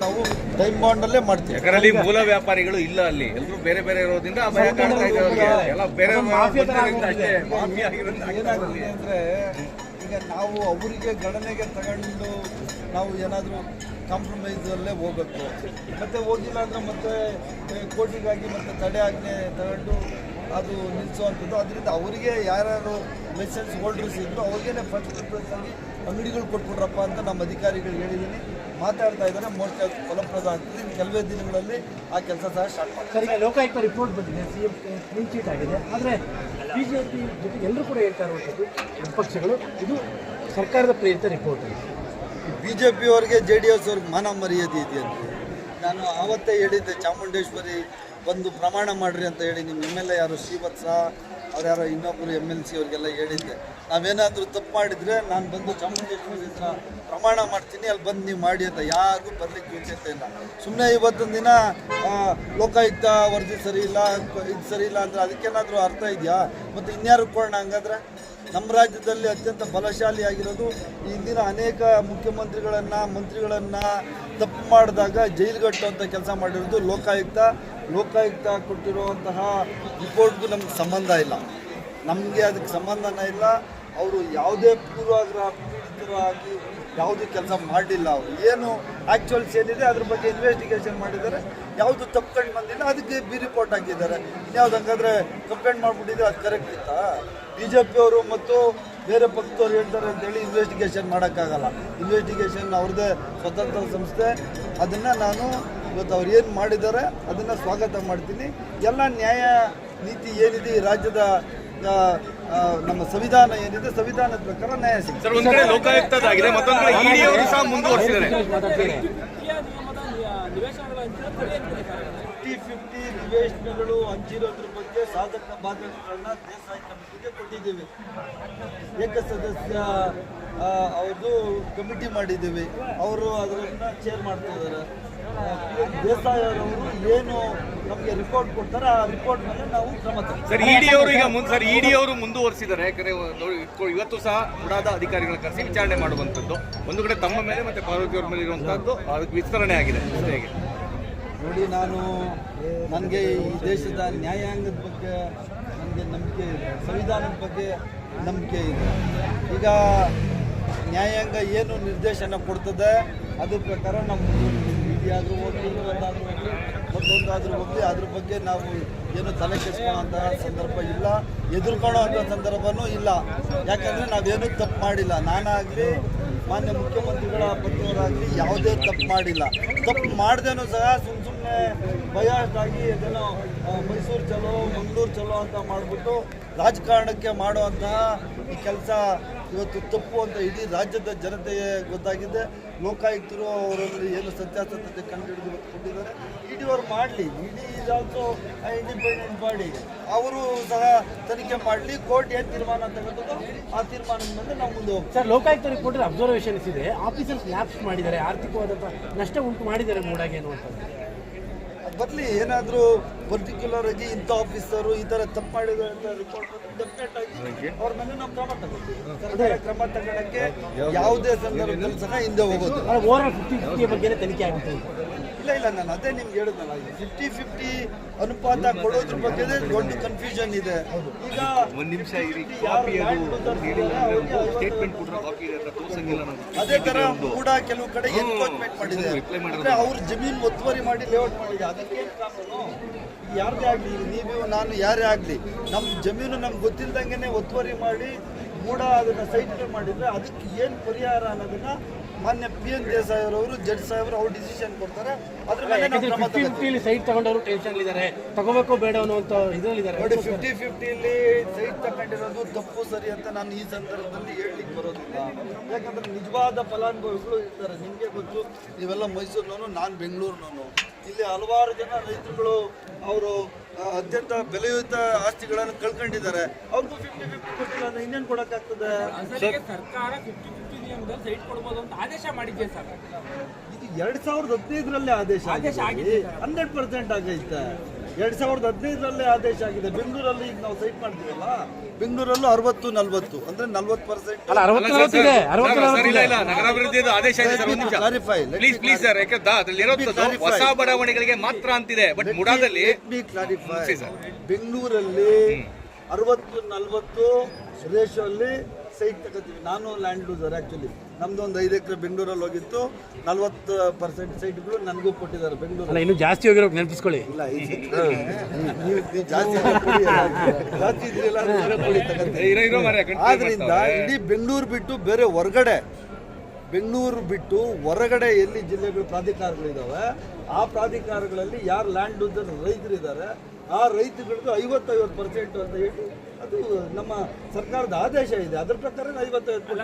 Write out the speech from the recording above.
ನಾವು ಟೈಮ್ ಬಾಂಡಲ್ಲೇ ಮಾಡ್ತೀವಿ. ಯಾಕಂದ್ರೆ ಅಲ್ಲಿ ಮೂಲ ವ್ಯಾಪಾರಿಗಳು ಇಲ್ಲ ಅಲ್ಲಿ. ಎಲ್ಲರೂ ಬೇರೆ ಬೇರೆ ಇರೋದ್ರಿಂದ ಆ ಭಯ ಕಾಡ್ತಾ ಇದೆ ಅವ್ರಿಗೆ. ಎಲ್ಲ ಬೇರೆ ಅಷ್ಟೇ ಅಂದರೆ ಈಗ ನಾವು ಅವರಿಗೆ ಗಣನೆಗೆ ತಗೊಂಡು ನಾವು ಏನಾದರೂ ಕಾಂಪ್ರಮೈಸಲ್ಲೇ ಹೋಗಬೇಕು. ಮತ್ತೆ ಹೋಗಿಲ್ಲ ಅಂದ್ರೆ ಮತ್ತೆ ಏ, ಕೋರ್ಟಿಗಾಗಿ ಮತ್ತೆ ತಡೆ ಆಜ್ಞೆ ತಗೊಂಡು ಅದು ನಿಲ್ಲಿಸುವಂಥದ್ದು ಅದರಿಂದ ಅವರಿಗೆ ಯಾರ್ಯಾರು ಲೈಸೆನ್ಸ್ ಹೋಲ್ಡರ್ಸ್ ಇದ್ರು ಅವ್ರಿಗೇನೆ ಫಸ್ಟ್ ಪ್ರಿಫರೆನ್ಸ್ ಆಗಿ ಅಂಗಡಿಗಳು ಕೊಟ್ಬಿಟ್ರಪ್ಪ ಅಂತ ನಮ್ಮ ಅಧಿಕಾರಿಗಳು ಹೇಳಿದ್ದೀನಿ ಮಾತಾಡ್ತಾ ಇದ್ದಾರೆ. ಮೋರ್ಚಾ ಫಲಪ್ರದ ಆಗ್ತದೆ. ಇನ್ನು ಕೆಲವೇ ದಿನಗಳಲ್ಲಿ ಆ ಕೆಲಸ ಸಹ ಸ್ಟಾರ್ಟ್ ಮಾಡ್ತಾರೆ. ಲೋಕಾಯುಕ್ತ ರಿಪೋರ್ಟ್ ಬಂದಿದೆ. ಸಿ ಎಂ ಕ್ಲೀನ್ ಚೀಟ್ ಆಗಿದೆ. ಆದರೆ ಬಿ ಜೆ ಪಿ ಜೊತೆ ಎಲ್ಲರೂ ಕೂಡ ಹೇಳ್ತಾ ಇರುವಂಥದ್ದು ವಿಪಕ್ಷಗಳು ಇದು ಸರ್ಕಾರದ ಪ್ರೇರಿತ ರಿಪೋರ್ಟ್ ಬಿ ಜೆ ಪಿಯವರಿಗೆ ಜೆ ಡಿ ಎಸ್ ಅವ್ರಿಗೆ ಮಾನ ಮರ್ಯಾದೆ ಇದೆಯಂತೆ. ನಾನು ಆವತ್ತೇ ಹೇಳಿದ್ದೆ ಚಾಮುಂಡೇಶ್ವರಿ ಬಂದು ಪ್ರಮಾಣ ಮಾಡ್ರಿ ಅಂತ ಹೇಳಿ ನಿಮ್ಮ ಎಂ ಎಲ್ ಎ ಯಾರು ಶ್ರೀವತ್ಸ, ಅವ್ರು ಯಾರೋ ಇನ್ನೊಬ್ಬರು ಎಂ ಎಲ್ ಸಿ ಅವ್ರಿಗೆಲ್ಲ ಹೇಳಿದ್ದೆ. ನಾವೇನಾದರೂ ತಪ್ಪು ಮಾಡಿದರೆ ನಾನು ಬಂದು ಚಾಮುಂಡೇಶ್ವರಿ ಹತ್ರ ಪ್ರಮಾಣ ಮಾಡ್ತೀನಿ, ಅಲ್ಲಿ ಬಂದು ನೀವು ಮಾಡಿ ಅಂತ ಯಾರಿಗೂ ಬರಲಿಕ್ಕೆ ಯೋಗ್ಯತೆ ಇಲ್ಲ. ಸುಮ್ಮನೆ ಇವತ್ತೊಂದು ದಿನ ಲೋಕಾಯುಕ್ತ ವರದಿ ಸರಿ ಇಲ್ಲ, ಇದು ಸರಿ ಇಲ್ಲ ಅಂದರೆ ಅದಕ್ಕೇನಾದರೂ ಅರ್ಥ ಇದೆಯಾ? ಮತ್ತು ಇನ್ಯಾರು ಕೊಡೋಣ ಹಂಗಾದ್ರೆ? ನಮ್ಮ ರಾಜ್ಯದಲ್ಲಿ ಅತ್ಯಂತ ಬಲಶಾಲಿಯಾಗಿರೋದು ಈ ದಿನ ಅನೇಕ ಮುಖ್ಯಮಂತ್ರಿಗಳನ್ನು, ಮಂತ್ರಿಗಳನ್ನು ತಪ್ಪು ಮಾಡಿದಾಗ ಜೈಲುಗಟ್ಟುವಂಥ ಕೆಲಸ ಮಾಡಿರೋದು ಲೋಕಾಯುಕ್ತ ಲೋಕಾಯುಕ್ತ ಕೊಟ್ಟಿರುವಂತಹ ರಿಪೋರ್ಟ್ಗೂ ನಮ್ಗೆ ಸಂಬಂಧ ಇಲ್ಲ. ನಮಗೆ ಅದಕ್ಕೆ ಸಂಬಂಧನೇ ಇಲ್ಲ. ಅವರು ಯಾವುದೇ ಪೂರ್ವಾಗ್ರಹ ಪೀಡಿತರಾಗಿ ಯಾವುದೇ ಕೆಲಸ ಮಾಡಲಿಲ್ಲ ಅವರು. ಏನು ಆ್ಯಕ್ಚುಯಲ್ಸ್ ಏನಿದೆ ಅದ್ರ ಬಗ್ಗೆ ಇನ್ವೆಸ್ಟಿಗೇಷನ್ ಮಾಡಿದ್ದಾರೆ. ಯಾವುದು ತಪ್ಕೊಂಡು ಬಂದಿಲ್ಲ, ಅದಕ್ಕೆ ಬಿ ರಿಪೋರ್ಟ್ ಹಾಕಿದ್ದಾರೆ. ಇನ್ಯಾವ್ದು ಹಂಗಾದ್ರೆ ಕಂಪ್ಲೇಂಟ್ ಮಾಡಿಬಿಟ್ಟಿದ್ರೆ ಅದು ಕರೆಕ್ಟ್ ಇತ್ತಾ? ಬಿ ಜೆ ಪಿಯವರು ಮತ್ತು ಬೇರೆ ಪಕ್ಷದವ್ರು ಹೇಳ್ತಾರೆ ಅಂತೇಳಿ ಇನ್ವೆಸ್ಟಿಗೇಷನ್ ಮಾಡೋಕ್ಕಾಗಲ್ಲ. ಇನ್ವೆಸ್ಟಿಗೇಷನ್ ಅವ್ರದ್ದೇ ಸ್ವತಂತ್ರ ಸಂಸ್ಥೆ. ಅದನ್ನು ನಾನು ಇವತ್ತು ಅವ್ರು ಏನು ಮಾಡಿದ್ದಾರೆ ಅದನ್ನು ಸ್ವಾಗತ ಮಾಡ್ತೀನಿ. ಎಲ್ಲ ನ್ಯಾಯ ನೀತಿ ಏನಿದೆ ಈ ರಾಜ್ಯದ ನಮ್ಮ ಸಂವಿಧಾನ ಏನಿದೆ ಸಂವಿಧಾನದ ಪ್ರಕಾರ ನ್ಯಾಯ ಕಡೆ ಲೋಕಾಯುಕ್ತದಾಗಿದೆ ಫಿಫ್ಟಿ ಫಿಫ್ಟಿ ನಿವೇಶನಗಳು ಹಂಚಿರೋದ್ರ ಬಗ್ಗೆ ಸಾಧಕ ಬಾಧಕಗಳನ್ನ ದೇಸಾಯಿ ಕಮಿಟಿಗೆ ಕೊಟ್ಟಿದ್ದೀವಿ. ಏಕಸದಸ್ಯ ಅವ್ರದ್ದು ಕಮಿಟಿ ಮಾಡಿದ್ದೀವಿ. ಅವರು ಅದರನ್ನ ಚೇರ್ ಮಾಡ್ತಾ ಇದ್ದಾರೆ. ಆ, ಏನು ನಮಗೆ ರಿಪೋರ್ಟ್ ಕೊಡ್ತಾರೆ ಆ ರಿಪೋರ್ಟ್ ಮೇಲೆ ನಾವು ಕ್ರಮ ಸರ್ ಇಡಿ ಅವರು ಈಗ ಮುಂದೆ ಸರ್ ಇಡಿ ಅವರು ಮುಂದುವರಿಸಿದ್ದಾರೆ. ಯಾಕಂದ್ರೆ ಇವತ್ತು ಸಹ ಉಡಾದ ಅಧಿಕಾರಿಗಳ ಕರೆಸಿ ವಿಚಾರಣೆ ಮಾಡುವಂಥದ್ದು. ಒಂದು ಕಡೆ ತಮ್ಮ ಮೇಲೆ ಮತ್ತೆ ಪಾರ್ವತಿ ಅವ್ರ ಮೇಲೆ ಇರುವಂತಹದ್ದು ಅದಕ್ಕೆ ವಿಸ್ತರಣೆ ಆಗಿದೆ. ಹೇಗೆ? ನೋಡಿ ನಾನು ನನಗೆ ಈ ದೇಶದ ನ್ಯಾಯಾಂಗದ ಬಗ್ಗೆ ನನಗೆ ನಂಬಿಕೆ ಇದೆ. ಸಂವಿಧಾನದ ಬಗ್ಗೆ ನಂಬಿಕೆ ಇದೆ. ಈಗ ನ್ಯಾಯಾಂಗ ಏನು ನಿರ್ದೇಶನ ಕೊಡ್ತದೆ ಅದ್ರ ಪ್ರಕಾರ ನಾವು ವಿಧಿ ಹೋಗಿ ಇನ್ನೊಂದಾದ್ರೂ ಹೋಗಲಿ, ಮತ್ತೊಂದಾದ್ರೂ ಹೋಗಲಿ, ಅದ್ರ ಬಗ್ಗೆ ನಾವು ಏನು ತಲೆ ಕೆಡಿಸ್ಕೊಳ್ಳೋಂತಹ ಸಂದರ್ಭ ಇಲ್ಲ ಎದುರ್ಕೊಳ್ಳೋ ಅಂಥ ಸಂದರ್ಭನೂ ಇಲ್ಲ. ಯಾಕಂದರೆ ನಾವೇನೂ ತಪ್ಪು ಮಾಡಿಲ್ಲ. ನಾನಾಗಲಿ, ಮಾನ್ಯ ಮುಖ್ಯಮಂತ್ರಿಗಳ ಪತಿಯವರಾಗಲಿ ಯಾವುದೇ ತಪ್ಪು ಮಾಡಿಲ್ಲ. ತಪ್ಪು ಮಾಡ್ದೇನೂ ಸಹ ಸುಮ್ಮ ಸುಮ್ಮನೆ ಆಗಿ ಅದೇನೋ ಮೈಸೂರು ಚಲೋ, ಮಂಗಳೂರು ಚಲೋ ಅಂತ ಮಾಡಿಬಿಟ್ಟು ರಾಜಕಾರಣಕ್ಕೆ ಮಾಡುವಂತಹ ಈ ಕೆಲಸ ಇವತ್ತು ತಪ್ಪು ಅಂತ ಇಡೀ ರಾಜ್ಯದ ಜನತೆಗೆ ಗೊತ್ತಾಗಿದೆ. ಲೋಕಾಯುಕ್ತರು ಅವರಲ್ಲಿ ಏನು ಸತ್ಯಾಸತ್ಯತೆ ಕಂಡುಹಿಡಿದು ಇವತ್ತು ಕೊಟ್ಟಿದ್ದಾರೆ. ಇಡಿ ಅವರು ಮಾಡಲಿ. ED is also independent body ಅವರು ಸಹ ತನಿಖೆ ಮಾಡಲಿ. ಕೋರ್ಟ್ ಏನು ತೀರ್ಮಾನ ತಗೊಂಡು ಆ ತೀರ್ಮಾನದ ಮೇಲೆ ನಾವು ಮುಂದೆ ಸರ್ ಲೋಕಾಯುಕ್ತರಿಗೆ ರಿಪೋರ್ಟ್ ಅಬ್ಸರ್ವೇಷನ್ಸ್ ಇದೆ ಆಫೀಸರ್ಸ್ ಲ್ಯಾಪ್ಸ್ ಮಾಡಿದ್ದಾರೆ. ಆರ್ಥಿಕವಾದಂಥ ನಷ್ಟ ಉಂಟು ಮಾಡಿದ್ದಾರೆ ಮೂಡಾಗಿ ಅನ್ನುವಂಥದ್ದು. ಬರಲಿ ಏನಾದರೂ ಪರ್ಟಿಕ್ಯುಲರ್ ಆಗಿ ಇಂಥ ಆಫೀಸರು ಈ ಥರ ತಪ್ಪು ಮಾಡಿದ್ರು ಅಂತ ರಿಪೋರ್ಟ್ ಡೆಫಿನೆಟ್ ಆಗಿ ಅವ್ರ ಮೇಲೆ ನಾವು ಕ್ರಮ ತಗೋತೀವಿ. ಸರ್ಕಾರ ಕ್ರಮ ತಗೊಳ್ಳೋಕ್ಕೆ ಯಾವುದೇ ಸಂದರ್ಭದಲ್ಲಿ ಸಹ ಹಿಂದೆ ಹೋಗೋದು ಬಗ್ಗೆ ತನಿಖೆ ಆಗುತ್ತೆ ಇಲ್ಲ ಇಲ್ಲ ನಾನು ಅದೇ ನಿಮ್ಗೆ ಹೇಳಿದ್ನಲ್ಲ ಫಿಫ್ಟಿ ಫಿಫ್ಟಿ ಅನುಪಾತ ಕೊಡೋದ್ರ ಬಗ್ಗೆ ದೊಡ್ಡ ಕನ್ಫ್ಯೂಷನ್ ಇದೆ. ಈಗ ಒಂದು ನಿಮಿಷ ಇರಿ 50 ಕಾಪಿ ಸ್ಟೇಟ್ಮೆಂಟ್ ತೋರ್ಸಂಗಿಲ್ಲ ನಾವು ಅದೇ ತರ ಕೂಡ ಕೆಲವು ಕಡೆ ಎನ್ಕ್ರೋಚ್ಮೆಂಟ್ ಮಾಡಿದೆ ಅವ್ರ ಜಮೀನು ಒತ್ತುವರಿ ಮಾಡಿ ಲೇಔಟ್ ಮಾಡಿದೆ ಅದಕ್ಕೆ ಯಾರದೇ ಆಗಲಿ ನೀವು ನಾನು ಯಾರೇ ಆಗಲಿ ನಮ್ಮ ಜಮೀನು ನಮ್ಗೆ ಗೊತ್ತಿಲ್ದಂಗೆ ಒತ್ತುವರಿ ಮಾಡಿ ಮೂಡ ಅದನ್ನ ಸೈಟ್ ಮಾಡಿದ್ರೆ ಅದಕ್ಕೆ ಏನು ಪರಿಹಾರ ಅನ್ನೋದನ್ನ ಮಾನ್ಯ ಪಿ ಎನ್ ದೇಸಾಯಿ ಅವರು ಜಡ್ಜ್ ಸಾಹೇಬರು ಅವ್ರು ಡಿಸಿಷನ್ ಕೊಡ್ತಾರೆ. ಅದ್ರ ಮೇಲೆ ನಾವು ಯಾಕಂದ್ರೆ ಕ್ರಮ ಫಿಫ್ಟಿ ತಗೋತೀವಿ. ಫಿಫ್ಟಿಲಿ ಸೈಟ್ ತಗೊಂಡವರು ಟೆನ್ಷನ್ ಇದ್ದಾರೆ ತಗೋಬೇಕು ಬೇಡ ಅನ್ನುವಂತ ಇದ್ರಲ್ಲಿ ನೋಡಿ ಫಿಫ್ಟಿ ಫಿಫ್ಟಿಲಿ ಸೈಟ್ ತಗೊಂಡಿರೋದು ತಪ್ಪು ಸರಿ ಅಂತ ನಾನು ಈ ಸಂದರ್ಭದಲ್ಲಿ ಹೇಳಲಿಕ್ಕೆ ಬರೋದಿಲ್ಲ. ಯಾಕಂದ್ರೆ ನಿಜವಾದ ಫಲಾನುಭವಿಗಳು ಇರ್ತಾರೆ ನಿಮಗೆ ಗೊತ್ತು ನೀವೆಲ್ಲ ಮೈಸೂರಿನವನು ನಾನು ಬೆಂಗಳೂರಿನವನು. ಇಲ್ಲಿ ಹಲವಾರು ಜನ ರೈತರುಗಳು ಅವರು ಅತ್ಯಂತ ಬೆಲೆಯುತ ಆಸ್ತಿಗಳನ್ನು ಕಳ್ಕೊಂಡಿದ್ದಾರೆ. ಅವ್ರಿಗೂ ಫಿಫ್ಟಿ ಫಿಫ್ಟಿ ಕೊಟ್ಟಿಲ್ಲ ಅಂದ್ರೆ ಇನ್ನೇನು ಕೊಡೋಕ್ಕಾಗ್ತದೆ? ಸರ್ಕಾರ ಫಿಫ್ಟಿ ಫಿಫ್ಟಿ ನಿಯಮದಲ್ಲಿ ಸೈಟ್ ಕೊಡ್ಬೋದು ಅಂತ ಆದೇಶ ಮಾಡಿದ್ದೆ ಸರ್? ಇದು ಎರಡ್ ಸಾವಿರದ ಹದಿನೈದರಲ್ಲೇ ಆದೇಶ ಆದೇಶ ಆಗಿದೆ. ಹಂಡ್ರೆಡ್ ಪರ್ಸೆಂಟ್ ಆಗೈತೆ. ಎರಡ್ ಸಾವಿರದ ಹದಿನೈದರಲ್ಲೇ ಆದೇಶ ಆಗಿದೆ. ಬೆಂಗಳೂರಲ್ಲಿ ಈಗ ನಾವು ಸೈಟ್ ಮಾಡ್ತೀವಲ್ಲ ಬೆಂಗಳೂರಲ್ಲೂ ಅರವತ್ತು ನಲ್ವತ್ತು ಅಂದ್ರೆ ನಲ್ವತ್ತು ಪರ್ಸೆಂಟ್ ಅಲ್ಲ ಅರವತ್ತು ಸರ್ ಇಲ್ಲ ಇಲ್ಲ ನಗರಾಭಿವೃದ್ಧಿ ಆದೇಶ ಇದೆ ಸರ್ ಒಂದು ನಿಮಿಷ. ಕ್ಲಾರಿಫೈ ಪ್ಲೀಸ್ ಪ್ಲೀಸ್ ಸರ್ ಯಾಕಂದ್ರೆ ಅದ್ರಲ್ಲಿ ಇರೋದು ಹೊಸ ಬಡಾವಣೆಗಳಿಗೆ ಮಾತ್ರ ಅಂತಿದೆ ಬಟ್ ಮುಡಾದಲ್ಲಿ ಕ್ಲಾರಿಫೈ. ಬೆಂಗಳೂರಲ್ಲಿ ಅರವತ್ತು ನಲ್ವತ್ತು ಅಲ್ಲಿ ಸೈಟ್ ತಗೋತೀವಿ ನಾನು ಲ್ಯಾಂಡ್ ಲೂಸರ್ ಆ್ಯಕ್ಚುಲಿ ನಮ್ದು ಒಂದು ಐದು ಎಕರೆ ಬೆಂಗಳೂರಲ್ಲಿ ಹೋಗಿತ್ತು ನಲ್ವತ್ತು ಪರ್ಸೆಂಟ್ ಸೈಟ್ಗಳು ನನಗೂ ಕೊಟ್ಟಿದ್ದಾರೆ ಬೆಂಗಳೂರು ಅಲ್ಲ ಇನ್ನೂ ಜಾಸ್ತಿ ಹೋಗಿರೋ ನೆನಪಿಸ್ಕೊಳ್ಳಿ ಇಲ್ಲ ಈ ಎಕ್ರೆ. ನೀವು ನೀವು ಜಾಸ್ತಿ ಇದ್ರೆ ಕೊಡಿ ಅಲ್ಲ. ಜಾಸ್ತಿ ಇದೆಯಲ್ಲ ಕೊಡಿ continue ಆದ್ರಿಂದ. ಇಡೀ ಬೆಂಗಳೂರು ಬಿಟ್ಟು ಬೇರೆ ಹೊರಗಡೆ ಬೆಂಗಳೂರು ಬಿಟ್ಟು ಹೊರಗಡೆ ಎಲ್ಲಿ ಜಿಲ್ಲೆಗಳು ಪ್ರಾಧಿಕಾರಗಳಿದ್ದಾವೆ ಆ ಪ್ರಾಧಿಕಾರಗಳಲ್ಲಿ ಯಾರು ಲ್ಯಾಂಡ್ ರೈತರು ರೈತರಿದ್ದಾರೆ ಆ ರೈತರುಗಳಿಗೂ ಐವತ್ತೈವತ್ತು ಪರ್ಸೆಂಟ್ ಅಂತ ಹೇಳಿ ಅದು ನಮ್ಮ ಸರ್ಕಾರದ ಆದೇಶ ಇದೆ. ಅದ್ರ ಪ್ರಕಾರ ಐವತ್ತೈವತ್ತು